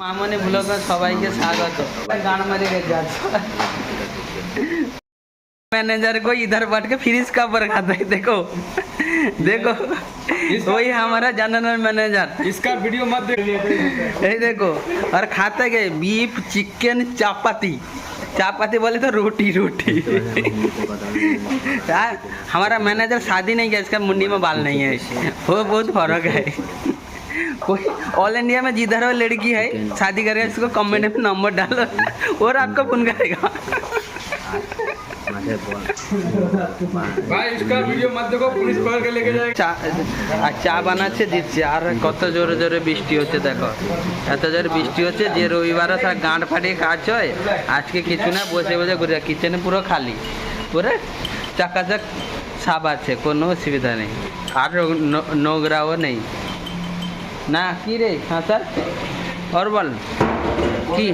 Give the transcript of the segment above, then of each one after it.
মামনি ব্লগে সবাইকে স্বাগত গান মারি गए मैनेजर को इधर बैठ के फ्रिज का पर खाता है देखो देखो वही हमारा जनरल मैनेजर इसका वीडियो मत देख ये देखो और खाते गए बीफ चिकन चापाती चापाती बोले तो रोटी रोटी यार हमारा मैनेजर शादी नहीं किया इसका मुंडी में बाल नहीं है वो बहुत फर्क है कोई ऑल इंडिया में जिधर वो लड़की है शादी करेगा इसको कमेंट में नंबर डालो और आपको फोन करेगा ভাই इसका वीडियो मत देखो पुलिस पकड़ के लेके जाएगा চা আর চা বানাচ্ছে দিচ্ছে আর কত জোরে জোরে বৃষ্টি হচ্ছে দেখো এত জোরে বৃষ্টি হচ্ছে যে রবিবারও তার গাঁট ফাটিয়ে কাজ হয় আজকে কিছু না বসে বসে ঘুরে কিচেনে পুরো খালি পুরো চাকাচাক সাপ আছে কোনো অসুবিধা নেই আর ন- নোংরাও নেই না কি রে? হ্যাঁ, খাঁচার ওর বল। কি?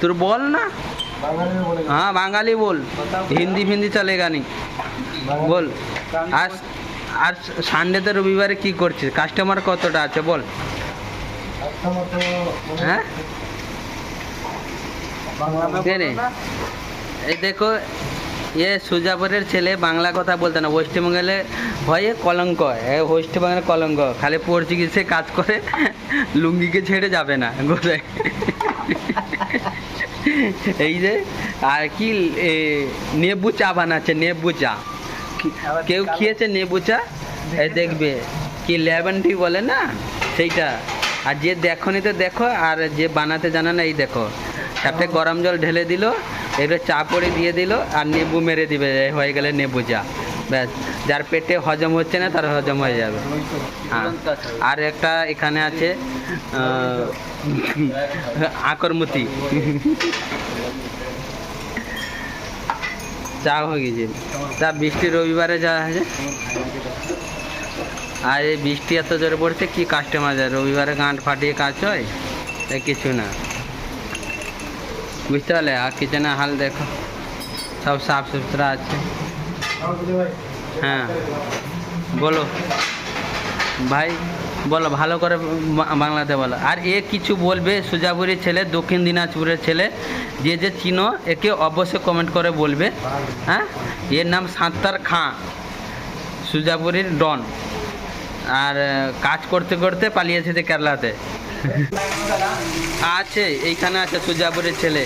তোর বল না? হ্যাঁ বাঙালি বল। হিন্দি ফিন্দি চলে গানি। বল। আজ আর সানডেতে রবিবারে কি করছিস? কাস্টমার কতটা আছে? বল। হ্যাঁ? এই দেখো এ সুজাপুরের ছেলে বাংলা কথা বলতে না ওয়েস্ট বেঙ্গলে হয় কলঙ্ক ওয়েস্ট বেঙ্গলে কলঙ্ক, খালি পর্তুগিজে কাজ করে লুঙ্গিকে ছেড়ে যাবে না গোটায় এই যে, আর কি নেবু চা বানাচ্ছে, নেবু চা। কেউ খেয়েছে নেবু চা? দেখবে, কি লেমন টি বলে না? সেইটা। আর যে দেখনি তো দেখো, আর যে বানাতে জানে না, এই দেখো। তারপরে গরম জল ঢেলে দিল এগুলো চা পড়ে দিয়ে দিল আর নেবু মেরে দিবে হয়ে গেলে নেবু চা ব্যাস, যার পেটে হজম হচ্ছে না, তার হজম হয়ে যাবে। হ্যাঁ আর একটা এখানে আছে আকরমতি। চা হয়ে গেছে। তা বৃষ্টি রবিবারে যা আছে আর এই বৃষ্টি এত জোরে পড়ছে, কি কাস্টমার যায়? রবিবারে গাঁট ফাটিয়ে কাজ হয়? কিছু না। বুঝতে পারলে আর কিচেনে হাল দেখো সব সাফ সুতরা আছে হ্যাঁ বলো ভাই বলো ভালো করে বাংলাতে বলো আর এ কিছু বলবে সুজাপুরের ছেলে দক্ষিণ দিনাজপুরের ছেলে যে যে চিনো একে অবশ্যই কমেন্ট করে বলবে হ্যাঁ এর নাম সাঁতার খাঁ সুজাপুরের ডন আর কাজ করতে করতে পালিয়েছে কেরালাতে আছে এইখানে আছে সুজাপুরের ছেলে